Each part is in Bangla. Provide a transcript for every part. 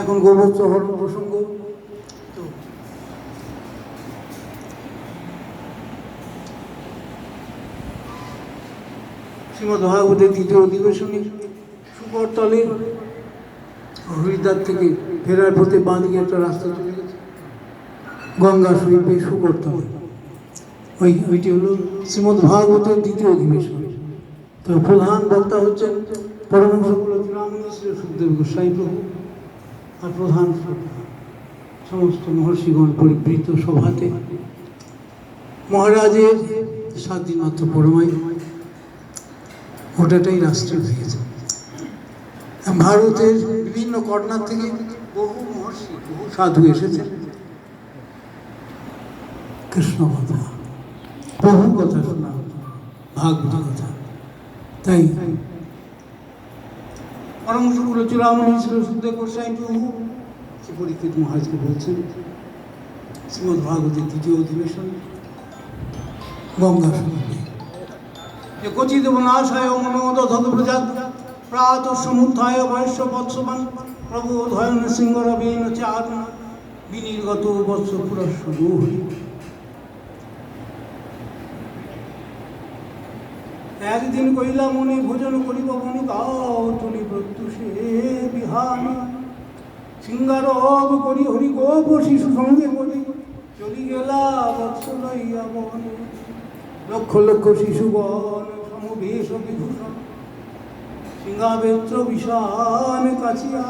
এখন গোবর্ধ হরণ প্রসঙ্গ। তো শ্রীমদ দ্বিতীয় অধিবেশনে সুকরতলে হরিদ্বার থেকে ফেরার পথে বাঁ দিকে একটা রাস্তা চলে গেছে। গঙ্গা সমীপে সুকরতলে ওই ওইটি হলো শ্রীমদ ভাগবতের দ্বিতীয় অধিবেশন। তো প্রধান বক্তা হচ্ছেন রামমিশ্র সুখদেব গোস্বাই প্রভু আর প্রধান সমস্ত মহর্ষিগণ পরিবৃত সভাতে। মহারাজের মাত্র পরমাই ওটাটাই রাষ্ট্রের হয়ে ভারতের বিভিন্ন কর্নার থেকে বহু মহর্ষি, বহু সাধু এসেছেন কৃষ্ণ কথা। বহু কথা শোনা। ভাগবত কথা। তাই পরমশুকুল চূড়ামণি ছিল সুখদেব গোস্বাই প্রভু সে পরীক্ষিত মহারাজকে বলছেন শ্রীমদ ভাগবতের দ্বিতীয় অধিবেশন গঙ্গা সমীপে যে কচিত বনাশায় মনোদ ধত প্রজাত, প্রাত সমুত্থায় বয়স্য বৎসবান প্রভু ধয়ন সিংহ রবীন চার বিনির্গত বৎস পুরস্বরু হরি একদিন কইলা মনে ভোজন করিব, মনে গাও তুলি প্রত্যুষে বিহান। সিঙ্গার অব করি হরি গোপ শিশু সঙ্গে বলি, চলি গেলা বৎস লইয়া বনে। লক্ষ লক্ষ শিশুগণ সমবেশ বিভূষণ। সিংহাবেত্র বিষান কাছিয়া।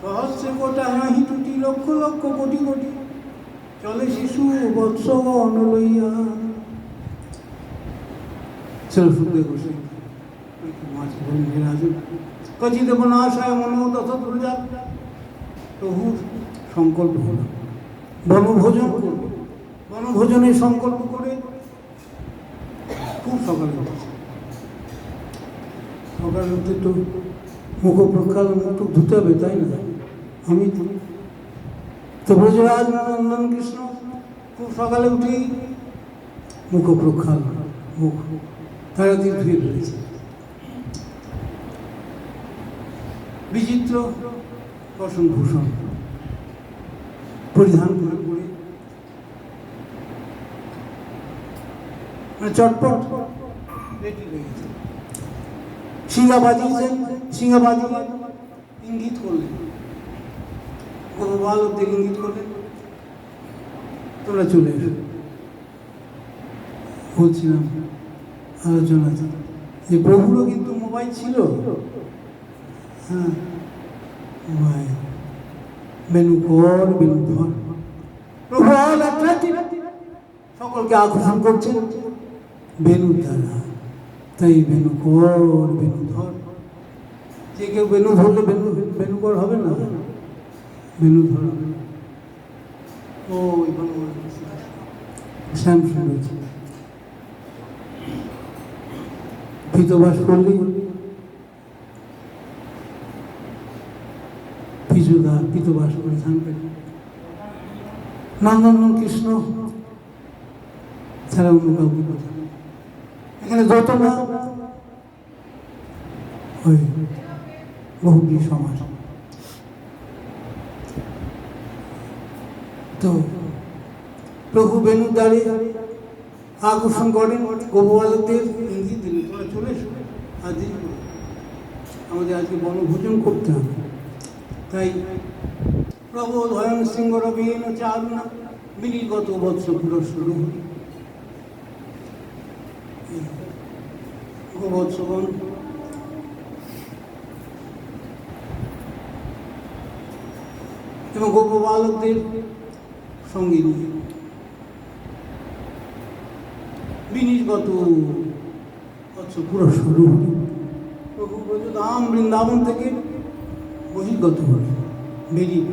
সহস্রে কোটা নাহি টুটি, লক্ষ লক্ষ কোটি কোটি। চলে শিশু বৎসগণ লইয়া। বললেন রাজু কচিত বনাশায় মনো তথ প্রজা প্রভুর সংকল্প হলো বনভোজন করবে বনভোজনের সংকল্প করে খুব সকালে সকালে উঠে তো মুখ প্রক্ষাল মুখ ধুতে হবে তাই না আমি তো তো ব্রজরাজ নন্দন কৃষ্ণ খুব সকালে উঠেই মুখ প্রক্ষাল, মুখ। তারা দিয়ে ধুয়ে ফেলেছে বিচিত্র ভূষণ পরিধান করে পরে মানে চটপট রেডি হয়ে গেছে। সিংহা বাজিয়েছেন, সিংহা বাজিয়ে ইঙ্গিত করলেন। গোপালকদের ইঙ্গিত করলেন। তোমরা চলে এসো। বলছিলাম আলোচনাতে যে প্রভুরও কিন্তু মোবাইল ছিল। হ্যাঁ। মোবাইল। মেনু কর, মেনু ধর। প্রভু সকলকে আকর্ষণ করছে বেনু দ্বারা তাই বেনু কর বেনু ধর। যে কেউ বেনু ধরলে বেনু বেনু হবে না। বেনু ধর। হবে। ও স্যামসুং পিতবাস করলে? পিতবাস করে কৃষ্ণ ছাড়া অন্য কাউকে কথা এখানে যত না ওই সমাজ। তো প্রভু বেনু দ্বারে আকর্ষণ করেন গোপবালকদের ইঙ্গিত দিলেন তোমরা চলে এসো আমাদের আজকে বনভোজন করতে হবে। তাই প্রভু ধয়ন সিংহ রবীন চারুণা বিনির্গত বৎস পুরস্কার গোবৎসগণ এবং গোপবালকদের সঙ্গে নিয়ে। বিনির্গত বৎস পুরস্কার প্রভু ব্রজধাম বৃন্দাবন থেকে বহির্গত হলেন বেরিয়ে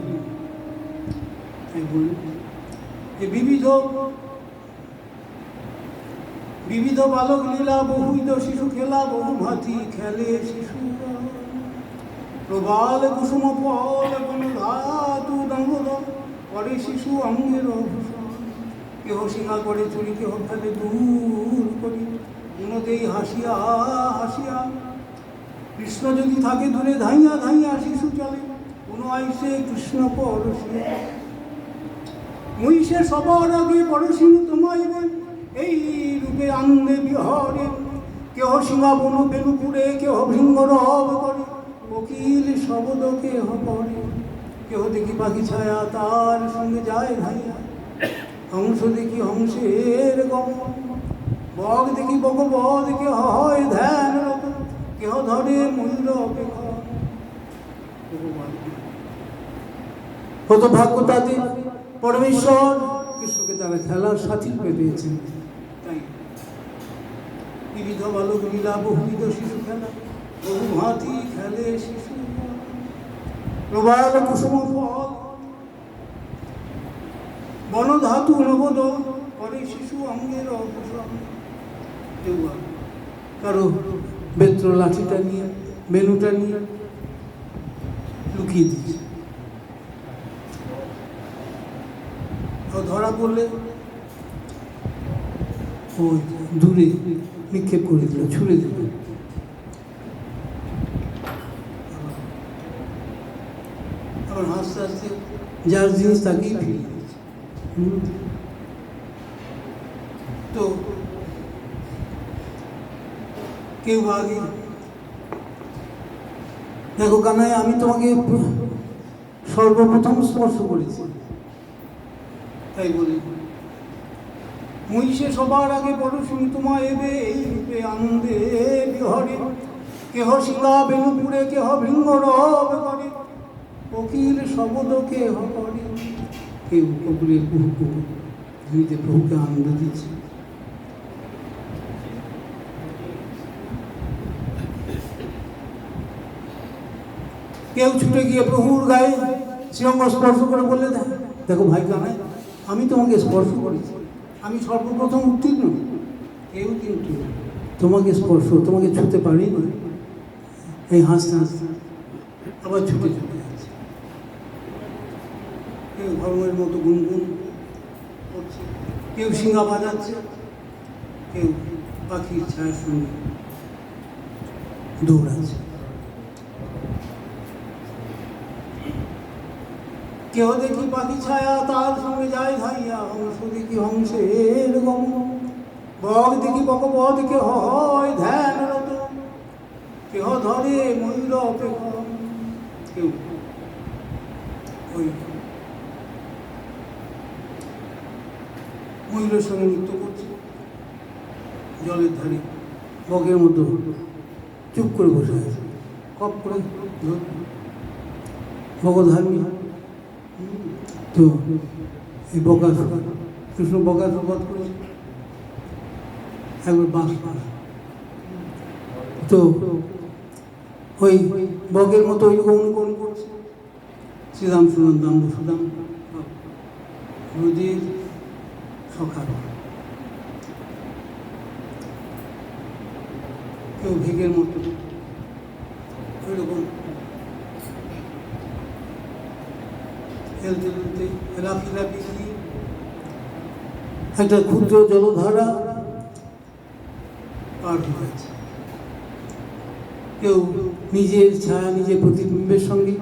তাই যে বিবিধ বিবিধ বালক লীলা, বহুবিধ শিশু খেলা বহু ভাতি খেলে শিশু। প্রবাল কুসুম ফল কোন ধাতু দঙ্গল করে শিশু অঙ্গের কেহ সিঙ্গা করে চুরি, কেহ ফেলে দূর করি। কোনোতেই হাসিয়া হাসিয়া। কৃষ্ণ যদি থাকে দূরে ধাইয়া ধাইয়া শিশু চলে। কোনো আইসে কৃষ্ণ পরশে। মহিষে সবার আগে পরশিন তোমায় এই রূপে আনন্দে বিহরে। কেহ সিংহাবন বেনুপুরে কেহ ভৃঙ্গ রব করে। কোকিল শবদ কেহ করে কেহ দেখি পাখি ছায়া, তার সঙ্গে যায় ভাইয়া হংস দেখি হংসের গমন। বগ দেখি বগ বদ কেহ হয় ধ্যান কেহ ধরে মূল্য অপেক্ষা। কত ভাগ্য তাদের পরমেশ্বর কৃষ্ণকে তারা খেলার সাথী রূপে পেয়েছেন। তাই বিবিধ বালক লীলা, বহুবিধ শিশু খেলা বহু হাতি খেলে শিশু প্রবাল কুসুম ফল। বনধাতু নবদ করে শিশু অঙ্গের অপসর কেউ কারও বেত্র লাঠিটা নিয়ে, মেনুটা নিয়ে লুকিয়ে দিয়েছে। ধরা পড়লে ওই দূরে নিক্ষেপ করে দিল, ছুড়ে দিল। আবার হাসতে হাসতে যার জিনিস তাকেই ফিরিয়ে দিয়েছে হুম। তো কেউ আগে দেখো কানাই, আমি তোমাকে সর্বপ্রথম স্পর্শ করেছি। তাই বলি। মহিষে সবার আগে বড় শুনি তোমা এবে এই রূপে আনন্দে। বিহরে, কেহ শিলা বেনুপুরে কেহ ভৃঙ্গ রব করে। কোকিল শবদ কেহ করে। কেউ কোকিলের কুহু কুহু ধ্বনিতে প্রভুকে আনন্দ দিচ্ছে কেউ ছুটে গিয়ে প্রভুর গায়ে শ্রীঅঙ্গ স্পর্শ করে বললে দেখ, দেখো ভাই কানাই আমি তোমাকে স্পর্শ করেছি। আমি সর্বপ্রথম উত্তীর্ণ। কেউ কিন্তু তোমাকে স্পর্শ, তোমাকে ছুতে পারি না এই হাসতে হাসতে আবার ছুটে ছুটে যাচ্ছে। কেউ ধর্মের মতো গুনগুন করছে, কেউ সিঙ্গা বাজাচ্ছে, কেউ পাখির ছায়ার সঙ্গে দৌড়াচ্ছে। কেহ দেখি পাখি ছায়া, তার সঙ্গে যায় ধাইয়া, হংস দেখি হংসের গমন বগ দেখি বক বদ কেহ হয় ধ্যানরত কেহ ধরে ময়ূর অপেক্ষা। কেউ ময়ূরের সঙ্গে নৃত্য করছে। জলের ধারে বগের মতো চুপ করে বসে আছে। কপ করে ভগধার্মী তো, এই বকার কৃষ্ণ বকার বধ করে একবার বাঁশ পাড়া তো, ওই বগের মতো ওই অনুকরণ করছে। শ্রীরাম সুনন্দাম বসুদাম নদীর সকাল। কেউ ভেগের মতো ওই রকম খেলতে খেলতে লাফি দিয়ে একটা ক্ষুদ্র জলধারা কেউ নিজের ছায়া, নিজের প্রতিবিম্বের সঙ্গে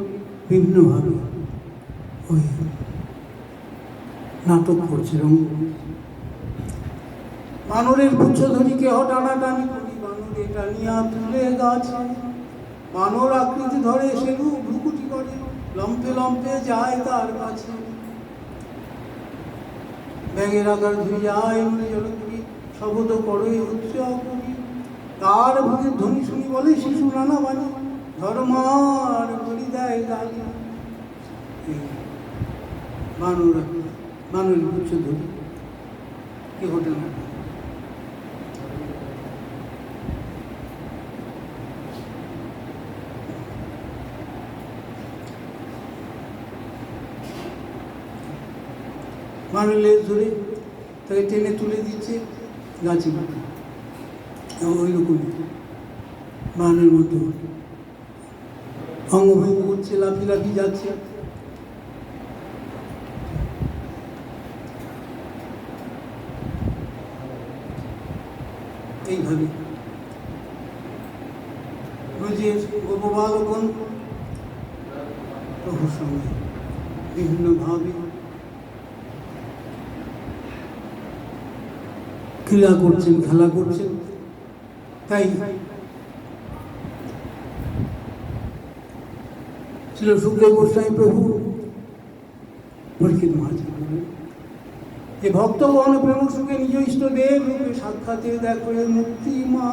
বিভিন্নভাবে ওই নাটক করছে রঙ বানরের পুচ্ছ ধরি কেহ টানাটানি করি বানরে টানিয়া তুলে গাছে। বানর আকৃতি ধরে সেরু ভ্রুকুটি করে, লম্পে লম্পে যায় তার কাছে। ব্যাগের আকার ধুই যায় মনে জল করি শব্দ করে উৎসাহ করি তার ভূতের ধ্বনি। শুনি বলে শিশু নানা বাণী ধর্মার করি দেয় গালি মানুষ মানুষ উচ্চ ধরি কি ঘটে না লেজ ধরে তাকে টেনে তুলে দিচ্ছে গাছে ওই রকম বানের মতো অঙ্গভঙ্গ করছে লাফি লাফি যাচ্ছে। এইভাবে। রোজের গোপবালগণ প্রভুর সঙ্গে বিভিন্নভাবে ক্রীড়া করছেন, খেলা করছেন। তাই ছিল সুখদেব গোস্বামী প্রভু পরীক্ষিত মহারাজ যে ভক্তগণ প্রেম সুখে নিজ ইষ্টদেব রূপে সাক্ষাতে দেখো মুক্তি মা।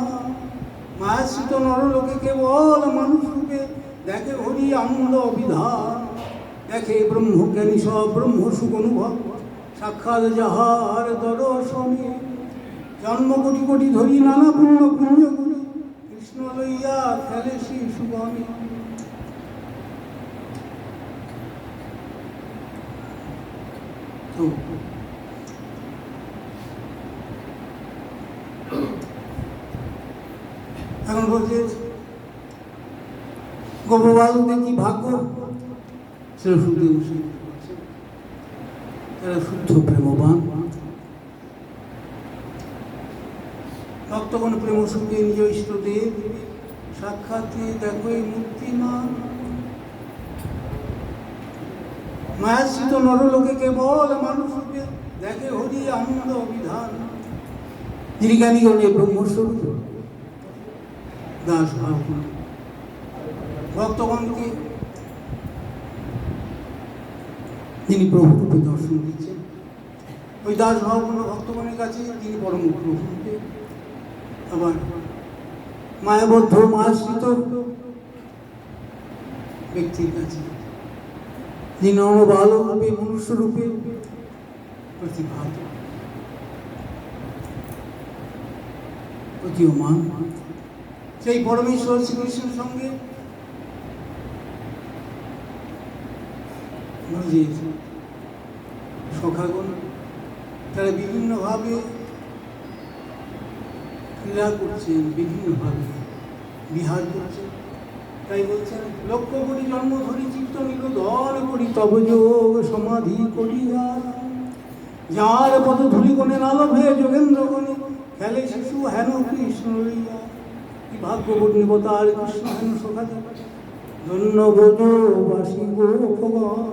মায়াশ্রিত নরলোকে কেবল মানুষ রূপে দেখে হরি আনন্দ অভিধান। দেখে ব্রহ্মজ্ঞানী সব ব্রহ্ম সুখ অনুভব, সাক্ষাৎ যাহার দর্শনে জন্ম কোটি কোটি ধরি নানা পুণ্য পুণ্য কৃষ্ণ লইয়া খেলে শ্রী এখন বলছে গোপবালুদের কি ভাগ্য? সেটা শুদ্ধ তারা শুদ্ধ প্রেমবান মূর্তিমান। মায়াশ্রিত নরলোকে কেবল মানুষ দেখে হরি আনন্দ ব্রহ্মস্বরূপ। দাস ভক্তগণকে যিনি প্রভুরূপে দর্শন দিচ্ছেন, ওই দাস ভাবপূর্ণ ভক্তগণের কাছে তিনি পরম প্রভুরূপে আবার মায়াবদ্ধ, মায়াশ্রিত ব্যক্তির কাছে। যিনি ভালো রূপে মনুষ্য রূপে প্রতিভাত। প্রতীয়মান। সেই পরমেশ্বর শ্রীকৃষ্ণের সঙ্গে সখাগণ তারা বিভিন্নভাবে ক্রীড়া করছেন বিভিন্নভাবে বিহার করছেন। তাই বলছেন, লক্ষ্য করি জন্ম ধরি চিত্ত নিরোধন করি, তব যোগ সমাধি করিয়া। যার পদ ধুলি কোণে নালভে যোগেন্দ্র গণে খেলে শিশু হেন কৃষ্ণ লইয়া। কি ভাগ্য বর্ণিব তার কৃষ্ণ হেন সখা ধন্য বাসী গো ভগবান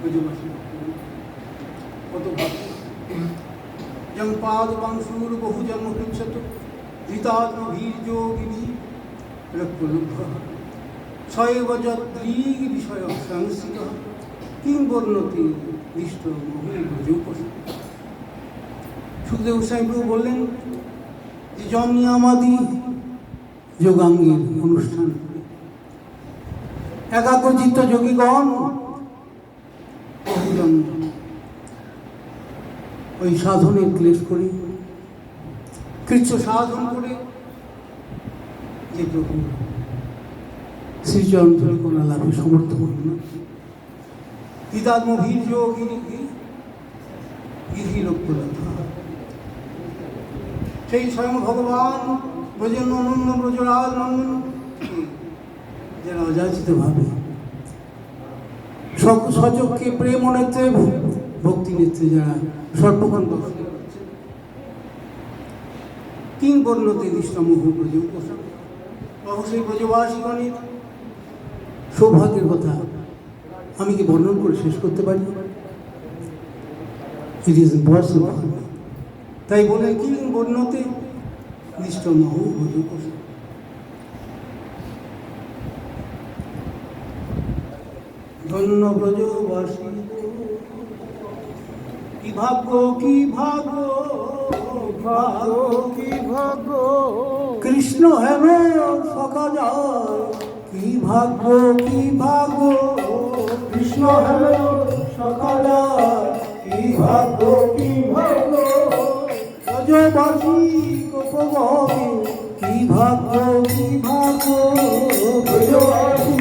ব্রজবাসী কত ভাগ্য বহু জন্ম ধৃতাত্মভীর্যোগিভি রক্তলুব্ধ সৈব যদ্রিগ বিষয় সংস্থিত কিং বর্ণতি দৃষ্ট সুখদেব বললেন যে জমনিয়ামাদি যোগাঙ্গের অনুষ্ঠান একাগ্রচিত্ত যোগীগণ বহুজন ওই সাধনের ক্লেশ করি। কৃচ্ছ সাধন করে যে প্রভু শ্রীচরণ ধরিকোনা লাভে সমর্থ হন না। পিতাত্ম ভীর্য গিরি গিরি রক্তলতা। সেই স্বয়ং ভগবান ব্রজেন্দ্র অনন্য ব্রজরাজ নন্দন যারা অযাচিত ভাবে সচককে প্রেম নেত্রে ভক্তি নেত্রে যারা সর্বক্ষণ দর্শন করছে কিং বর্ণতে দৃষ্টমুহ ব্রজ উপসর্গ অবশ্যই ব্রজবাসীগণের সৌভাগ্যের কথা আমি কি বর্ণন করে শেষ করতে পারি? ইট ইজ ইম্পসিবল তাই বলে কিং বর্ণতে দৃষ্টমুহ ব্রজ উপসর্গ ধন্য ব্রজবাসী কি ভাগ্য কি ভাগ্য ভাগ্য, কি ভাগ্য? কৃষ্ণ হেন সকা যায়, কি ভাগ্য কি ভাগ্য? কৃষ্ণ হেন সকা যায়, কি ভাগ্য কি ভাগ্য? ব্রজবাসী গোপগণে কি ভাগ্য কি ভাগ্য? ব্রজবাসী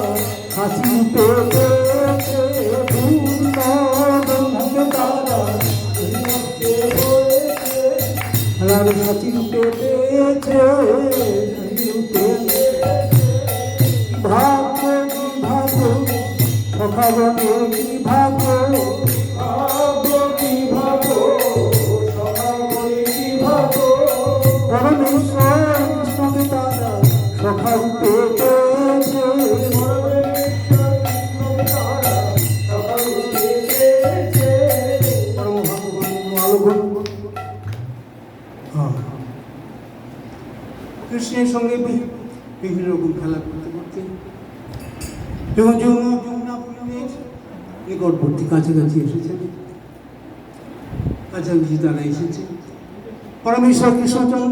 তারা হাসি পেতে পূর্ণ তারা কে হয়েছে আর হাসি ভাগ্য কি ভাগ্য সখাগণে কি কৃষ্ণের সঙ্গে বিভিন্ন রকম খেলা করতে করতে। যখন যমুনা যমুনা পুরীর নিকটবর্তী কাছাকাছি এসেছেন কাছাকাছি তারা এসেছে। পরমেশ্বর কৃষ্ণচন্দ্র